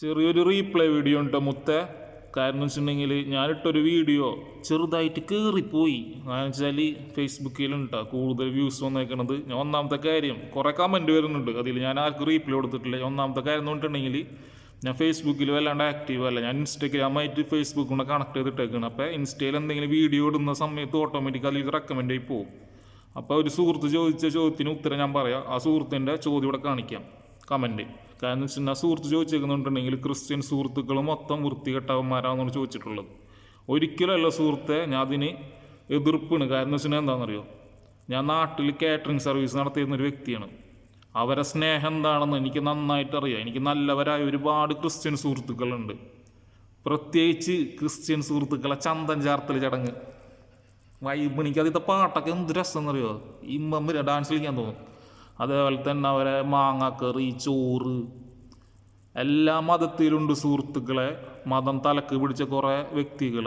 ചെറിയൊരു reply video ഉണ്ട് മുത്ത. കാരണം വെച്ചിട്ടുണ്ടെങ്കിൽ ഞാനിട്ടൊരു വീഡിയോ ചെറുതായിട്ട് കയറിപ്പോയി കാരണം വെച്ചാൽ ഫേസ്ബുക്കിലുണ്ട് കൂടുതൽ വ്യൂസ് വന്നേക്കണത്. ഞാൻ ഒന്നാമത്തെ കാര്യം കുറേ കമന്റ് വരുന്നുണ്ട്. അതിൽ ഞാൻ ആർക്കും റീപ്ലൈ കൊടുത്തിട്ടില്ല. ഒന്നാമത്തെ കാര്യം എന്ന് പറഞ്ഞിട്ടുണ്ടെങ്കിൽ ഞാൻ ഫേസ്ബുക്കിൽ വല്ലാണ്ട് ആക്റ്റീവ് അല്ല. ഞാൻ ഇൻസ്റ്റഗ്രാമായിട്ട് ഫേസ്ബുക്ക് കൊണ്ട് കണക്ട് ചെയ്തിട്ടേക്കാണ്. അപ്പോൾ ഇൻസ്റ്റയിൽ എന്തെങ്കിലും വീഡിയോ ഇടുന്ന സമയത്ത് ഓട്ടോമാറ്റിക് അതിൽ റെക്കമെൻഡ് ആയി പോകും അപ്പോൾ ഒരു സുഹൃത്ത് ചോദിച്ച ചോദ്യത്തിന് ഉത്തരം ഞാൻ പറയാം. ആ സുഹൃത്തിന്റെ ചോദ്യം ഇവിടെ കാണിക്കാം. കമന്റ് കാരണം എന്ന് വെച്ചാൽ സുഹൃത്ത് ചോദിച്ചേക്കുന്നുണ്ടെങ്കിൽ ക്രിസ്ത്യൻ സുഹൃത്തുക്കൾ മൊത്തം വൃത്തികെട്ടവന്മാരാണെന്നാണ് ചോദിച്ചിട്ടുള്ളത്. ഒരിക്കലല്ല സുഹൃത്തെ ഞാൻ അതിന് എതിർപ്പാണ്. കാരണം എന്ന് വെച്ചാൽ എന്താണെന്നറിയോ ഞാൻ നാട്ടിൽ കാറ്ററിംഗ് സർവീസ് നടത്തിയിരുന്ന ഒരു വ്യക്തിയാണ്. അവരെ സ്നേഹം എന്താണെന്ന് എനിക്ക് നന്നായിട്ട് അറിയാം എനിക്ക് നല്ലവരായ ഒരുപാട് ക്രിസ്ത്യൻ സുഹൃത്തുക്കളുണ്ട്. പ്രത്യേകിച്ച് ക്രിസ്ത്യൻ സുഹൃത്തുക്കളെ ചന്തൻ ചാർത്തൽ ചടങ്ങ്. വൈബ് അതിത്തെ പാട്ടൊക്കെ എന്ത് രസം എന്നറിയോ ഇമ്മ ഡാൻസ് കളിക്കാൻ തോന്നും. അതേപോലെ തന്നെ അവരെ മാങ്ങാക്കറി ചോറ് എല്ലാ മതത്തിലുണ്ട് സുഹൃത്തുക്കളെ. മതം തലക്ക് പിടിച്ച കുറേ വ്യക്തികൾ.